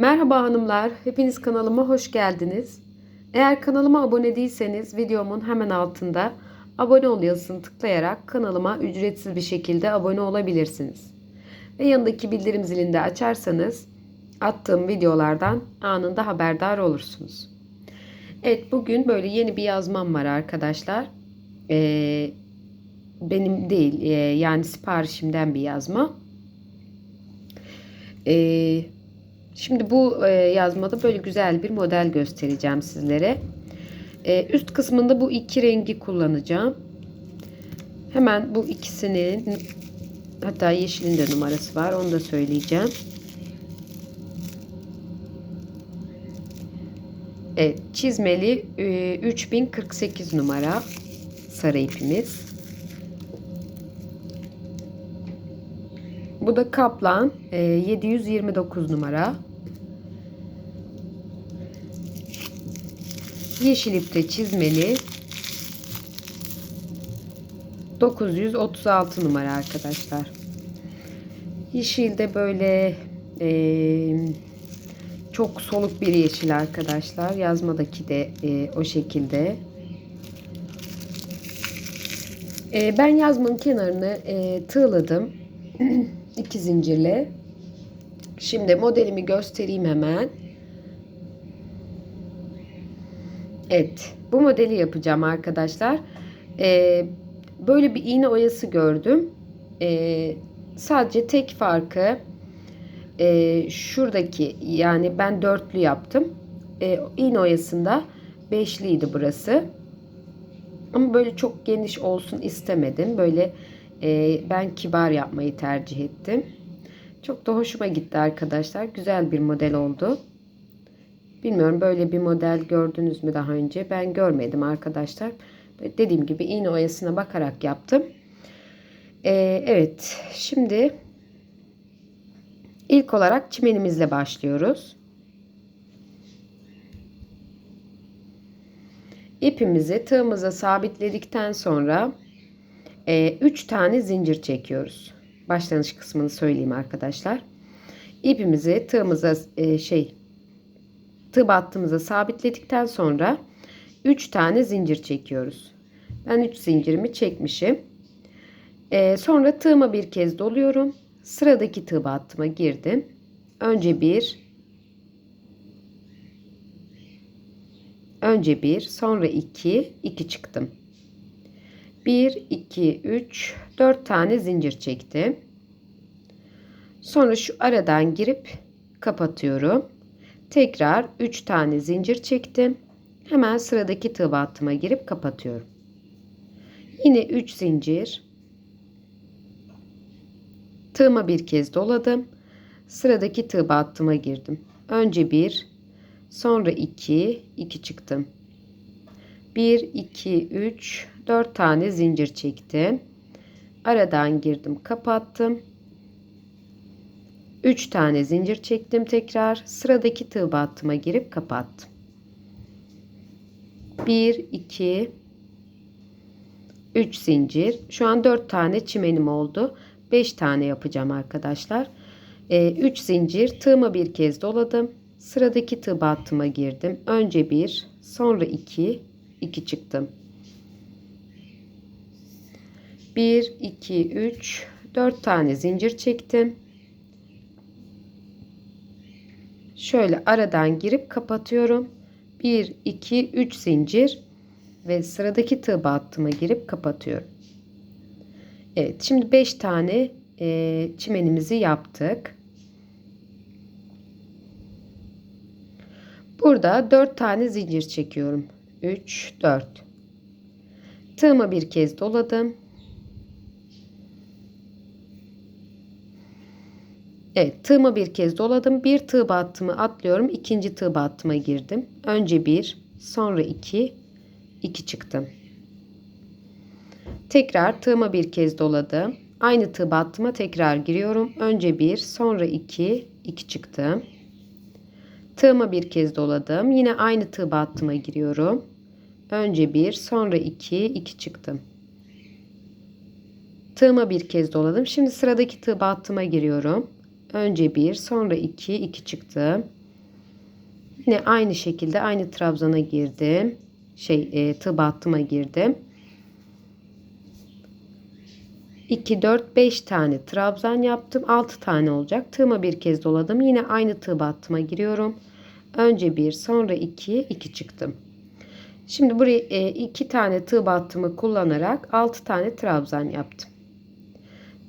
Merhaba hanımlar, hepiniz kanalıma hoş geldiniz. Eğer kanalıma abone değilseniz videomun hemen altında abone ol yazısını tıklayarak kanalıma ücretsiz bir şekilde abone olabilirsiniz. Ve yanındaki bildirim zilini de açarsanız attığım videolardan anında haberdar olursunuz. Evet bugün böyle yeni bir yazmam var arkadaşlar. Ee, benim değil e, yani siparişimden bir yazma. Ee, Şimdi bu e, yazmada böyle güzel bir model göstereceğim sizlere. E, üst kısmında bu iki rengi kullanacağım. Hemen bu ikisinin hatta yeşilin de numarası var. Onu da söyleyeceğim. Evet, çizmeli e, 3048 numara sarı ipimiz. Bu da kaplan e, 729 numara. Yeşil ipte çizmeli 936 numara arkadaşlar. Yeşilde böyle e, çok soluk bir yeşil arkadaşlar. Yazmadaki de e, o şekilde. E, ben yazmanın kenarını e, tığladım. iki zincirle. Şimdi modelimi göstereyim hemen. Evet. Bu modeli yapacağım arkadaşlar. Ee, böyle bir iğne oyası gördüm. Ee, sadece tek farkı e, şuradaki yani ben dörtlü yaptım. E, iğne oyasında beşliydi burası. Ama böyle çok geniş olsun istemedim. Böyle e, ben kibar yapmayı tercih ettim. Çok da hoşuma gitti arkadaşlar. Güzel bir model oldu. Bilmiyorum böyle bir model gördünüz mü daha önce? Ben görmedim arkadaşlar. Dediğim gibi iğne oyasına bakarak yaptım. Ee, evet şimdi ilk olarak çimenimizle başlıyoruz. İpimizi tığımıza sabitledikten sonra 3 tane zincir çekiyoruz. Başlangıç kısmını söyleyeyim arkadaşlar. İpimizi tığımıza e, şey tığ battığımıza sabitledikten sonra 3 tane zincir çekiyoruz. Ben 3 zincirimi çekmişim. E, sonra tığıma bir kez doluyorum. Sıradaki tığ battıma girdim. Önce bir önce bir sonra iki iki çıktım. 1 2 3 4 tane zincir çektim. Sonra şu aradan girip kapatıyorum. Tekrar 3 tane zincir çektim. Hemen sıradaki tığ battıma girip kapatıyorum. Yine 3 zincir. Tığıma bir kez doladım. Sıradaki tığ battıma girdim. Önce 1, sonra 2, 2 çıktım. 1 2 3 4 tane zincir çektim. Aradan girdim, kapattım. 3 tane zincir çektim tekrar. Sıradaki tığ battıma girip kapattım. 1 2 3 zincir. Şu an 4 tane çimenim oldu. 5 tane yapacağım arkadaşlar. 3 ee, zincir tığıma bir kez doladım. Sıradaki tığ battıma girdim. Önce 1, sonra 2, 2 çıktım. 1, 2, 3, 4 tane zincir çektim. Şöyle aradan girip kapatıyorum. 1, 2, 3 zincir ve sıradaki tığ battıma girip kapatıyorum. Evet şimdi 5 tane e, çimenimizi yaptık. Burada 4 tane zincir çekiyorum. 3, 4. Tığımı bir kez doladım. Evet tığımı bir kez doladım. Bir tığ battımı atlıyorum. ikinci tığ battıma girdim. Önce bir sonra iki iki çıktım. Tekrar tığıma bir kez doladım. Aynı tığ battıma tekrar giriyorum. Önce bir sonra iki iki çıktım. Tığıma bir kez doladım. Yine aynı tığ battıma giriyorum. Önce bir sonra iki iki çıktım. Tığıma bir kez doladım. Şimdi sıradaki tığ battıma giriyorum. Önce bir, sonra iki, iki çıktı. Yine aynı şekilde aynı trabzana girdim. Şey e, tığ battıma girdim. 2, 4, 5 tane trabzan yaptım. 6 tane olacak. Tığıma bir kez doladım. Yine aynı tığ battıma giriyorum. Önce 1 sonra 2, 2 çıktım. Şimdi buraya 2 tane tığ battımı kullanarak 6 tane trabzan yaptım.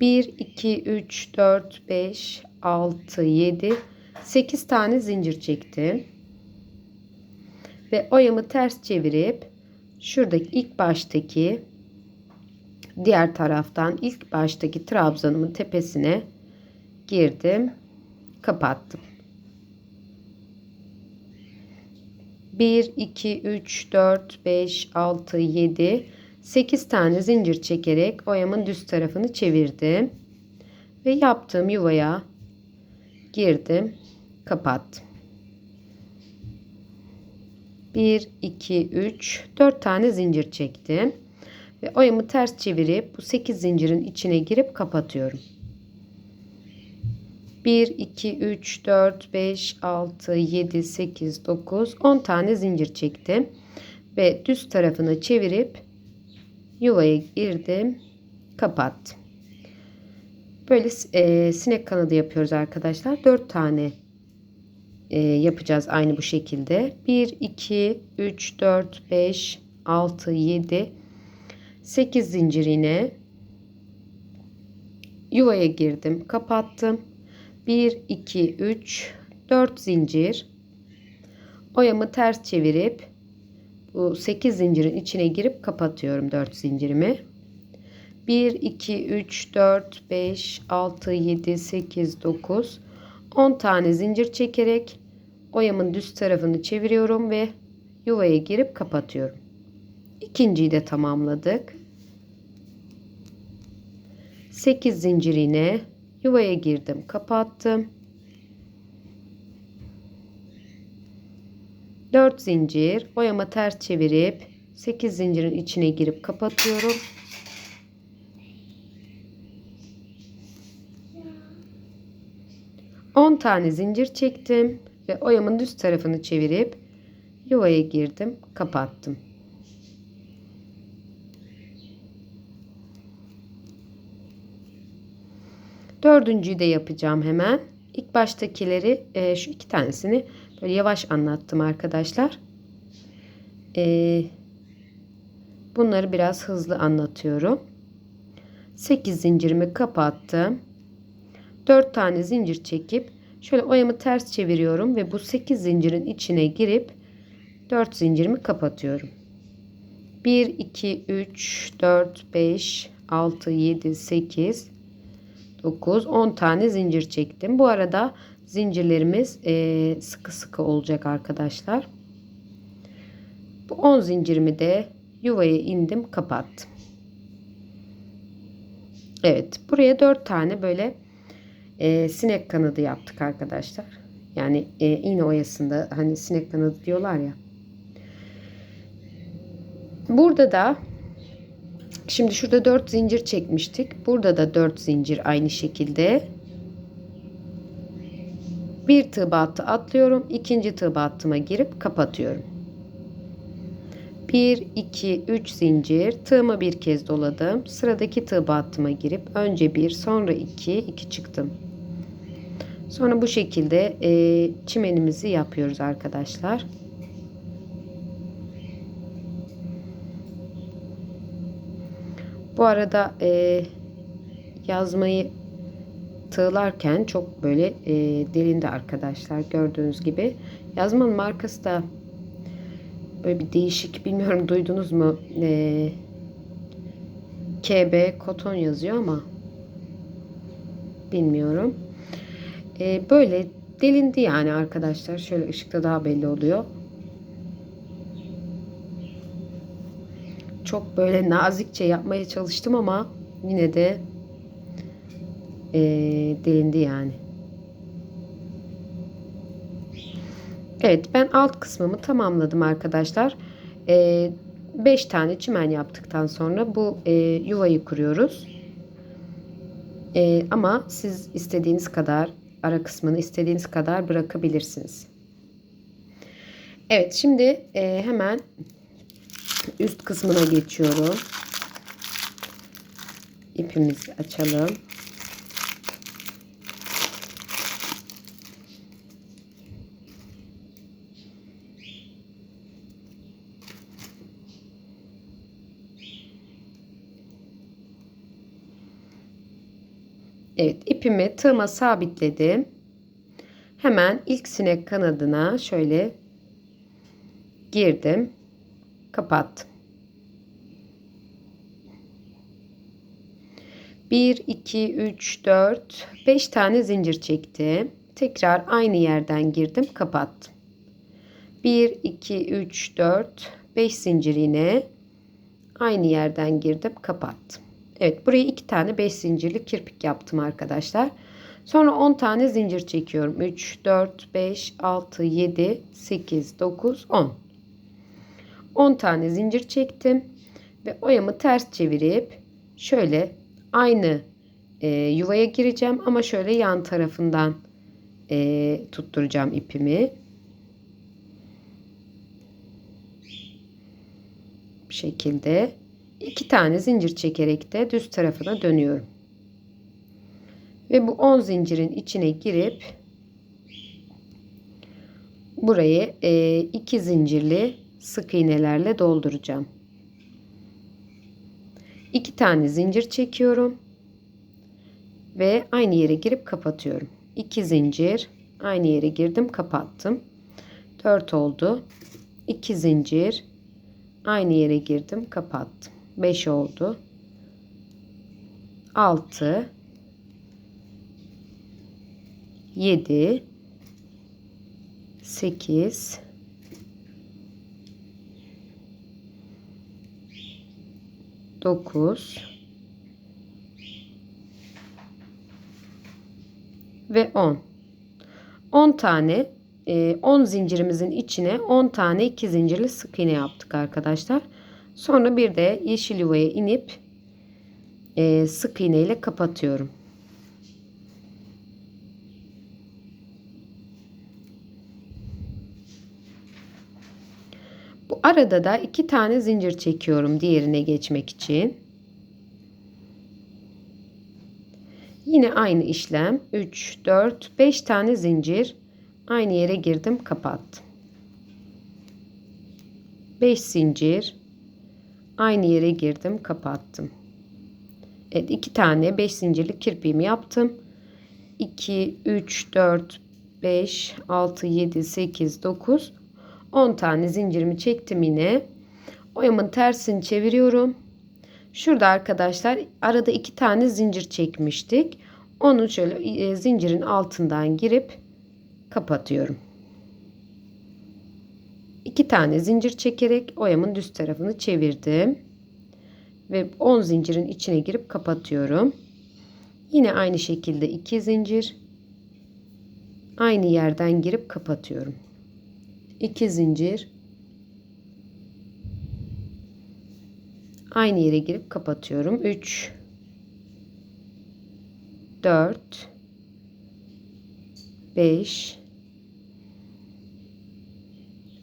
1, 2, 3, 4, 5, 6, 7, 8 tane zincir çektim. Ve oyamı ters çevirip şuradaki ilk baştaki diğer taraftan ilk baştaki trabzanımın tepesine girdim. Kapattım. 1, 2, 3, 4, 5, 6, 7, 8 tane zincir çekerek oyamın düz tarafını çevirdim. Ve yaptığım yuvaya girdim. Kapattım. 1, 2, 3, 4 tane zincir çektim. Ve oyamı ters çevirip bu 8 zincirin içine girip kapatıyorum. 1, 2, 3, 4, 5, 6, 7, 8, 9, 10 tane zincir çektim. Ve düz tarafını çevirip yuvaya girdim. Kapattım. Böyle e, sinek kanadı yapıyoruz arkadaşlar. 4 tane e, yapacağız aynı bu şekilde. 1, 2, 3, 4, 5, 6, 7, 8 zincir iğne. Yuvaya girdim. Kapattım. 1, 2, 3, 4 zincir. Oyamı ters çevirip bu 8 zincirin içine girip kapatıyorum 4 zincirimi. 1, 2, 3, 4, 5, 6, 7, 8, 9, 10 tane zincir çekerek oyamın düz tarafını çeviriyorum ve yuvaya girip kapatıyorum. İkinciyi de tamamladık. 8 zincir iğne yuvaya girdim, kapattım. 4 zincir oyama ters çevirip 8 zincirin içine girip kapatıyorum. On tane zincir çektim ve oyamın düz tarafını çevirip yuvaya girdim, kapattım. Dördüncüyü de yapacağım hemen. İlk baştakileri e, şu iki tanesini böyle yavaş anlattım arkadaşlar. E, bunları biraz hızlı anlatıyorum. 8 zincirimi kapattım. 4 tane zincir çekip şöyle oyamı ters çeviriyorum ve bu 8 zincirin içine girip 4 zincirimi kapatıyorum. 1 2 3 4 5 6 7 8 9, 10 tane zincir çektim. Bu arada zincirlerimiz e, sıkı sıkı olacak arkadaşlar. Bu 10 zincirimi de yuvaya indim kapattım. Evet buraya 4 tane böyle e, sinek kanadı yaptık arkadaşlar. Yani e, iğne oyasında hani sinek kanadı diyorlar ya. Burada da Şimdi şurada 4 zincir çekmiştik. Burada da 4 zincir aynı şekilde. Bir tığ battı atlıyorum. ikinci tığ battıma girip kapatıyorum. 1 2 3 zincir tığımı bir kez doladım. Sıradaki tığ battıma girip önce 1 sonra 2 2 çıktım. Sonra bu şekilde e, çimenimizi yapıyoruz arkadaşlar. Bu arada e, yazmayı tığlarken çok böyle e, derinde arkadaşlar gördüğünüz gibi. Yazmanın markası da böyle bir değişik bilmiyorum duydunuz mu? E, KB koton yazıyor ama bilmiyorum. E, böyle delindi yani arkadaşlar. Şöyle ışıkta daha belli oluyor. çok böyle nazikçe yapmaya çalıştım ama yine de e, delindi yani. Evet ben alt kısmımı tamamladım arkadaşlar. 5 e, tane çimen yaptıktan sonra bu e, yuvayı kuruyoruz. E, ama siz istediğiniz kadar ara kısmını istediğiniz kadar bırakabilirsiniz. Evet şimdi e, hemen üst kısmına geçiyorum. İpimizi açalım. Evet ipimi tığıma sabitledim. Hemen ilk sinek kanadına şöyle girdim. Kapattım. 1, 2, 3, 4, 5 tane zincir çektim. Tekrar aynı yerden girdim. Kapattım. 1, 2, 3, 4, 5 zincir yine aynı yerden girdim. Kapattım. Evet buraya 2 tane 5 zincirli kirpik yaptım arkadaşlar. Sonra 10 tane zincir çekiyorum. 3, 4, 5, 6, 7, 8, 9, 10. 10 tane zincir çektim. Ve oyamı ters çevirip şöyle aynı e, yuvaya gireceğim. Ama şöyle yan tarafından e, tutturacağım ipimi. Bu şekilde. 2 tane zincir çekerek de düz tarafına dönüyorum. Ve bu 10 zincirin içine girip burayı 2 e, zincirli sık iğnelerle dolduracağım. 2 tane zincir çekiyorum. Ve aynı yere girip kapatıyorum. 2 zincir aynı yere girdim kapattım. 4 oldu. 2 zincir aynı yere girdim kapattım. 5 oldu. 6 7 8 9 ve 10 10 tane 10 zincirimizin içine 10 tane 2 zincirli sık iğne yaptık arkadaşlar. Sonra bir de yeşil yuvaya inip e, sık iğne ile kapatıyorum. Bu arada da iki tane zincir çekiyorum diğerine geçmek için. Yine aynı işlem 3 4 5 tane zincir aynı yere girdim kapattım. 5 zincir Aynı yere girdim, kapattım. Evet, iki tane 5 zincirli kirpiğimi yaptım. 2 3 4 5 6 7 8 9 10 tane zincirimi çektim yine. Oyamın tersini çeviriyorum. Şurada arkadaşlar arada iki tane zincir çekmiştik. Onu şöyle e, zincirin altından girip kapatıyorum. 2 tane zincir çekerek oyamın düz tarafını çevirdim. Ve 10 zincirin içine girip kapatıyorum. Yine aynı şekilde 2 zincir. Aynı yerden girip kapatıyorum. 2 zincir. Aynı yere girip kapatıyorum. 3 4 5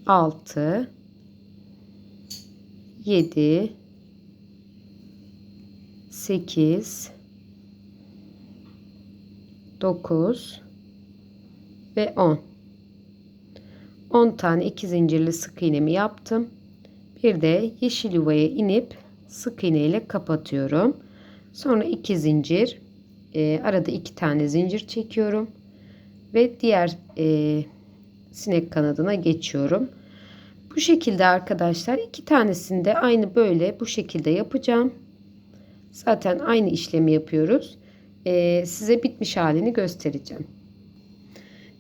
6 7 8 9 ve 10 10 tane iki zincirli sık iğnemi yaptım. Bir de yeşil yuvaya inip sık iğne ile kapatıyorum. Sonra iki zincir e, arada iki tane zincir çekiyorum ve diğer e, sinek kanadına geçiyorum. Bu şekilde arkadaşlar iki tanesini de aynı böyle bu şekilde yapacağım. Zaten aynı işlemi yapıyoruz. Ee, size bitmiş halini göstereceğim.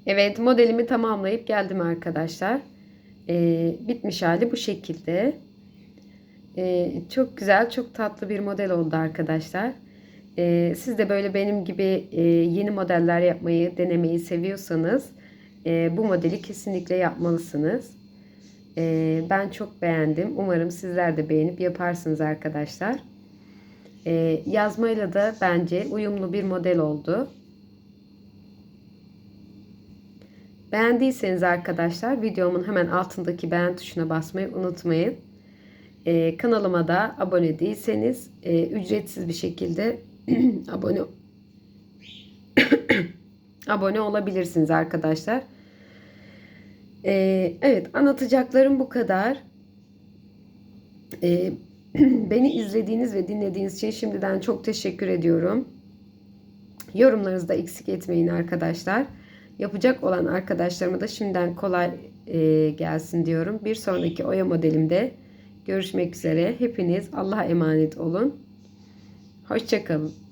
Evet modelimi tamamlayıp geldim arkadaşlar. Ee, bitmiş hali bu şekilde. Ee, çok güzel çok tatlı bir model oldu arkadaşlar. Ee, siz de böyle benim gibi e, yeni modeller yapmayı denemeyi seviyorsanız e, bu modeli kesinlikle yapmalısınız. E, ben çok beğendim. Umarım sizler de beğenip yaparsınız arkadaşlar. E, yazmayla da bence uyumlu bir model oldu. Beğendiyseniz arkadaşlar videomun hemen altındaki beğen tuşuna basmayı unutmayın. Ee, kanalıma da abone değilseniz e, ücretsiz bir şekilde abone abone olabilirsiniz arkadaşlar. Ee, evet anlatacaklarım bu kadar. Ee, beni izlediğiniz ve dinlediğiniz için şimdiden çok teşekkür ediyorum. Yorumlarınızı da eksik etmeyin arkadaşlar. Yapacak olan arkadaşlarıma da şimdiden kolay e, gelsin diyorum. Bir sonraki oya modelimde görüşmek üzere. Hepiniz Allah'a emanet olun. Hoşçakalın.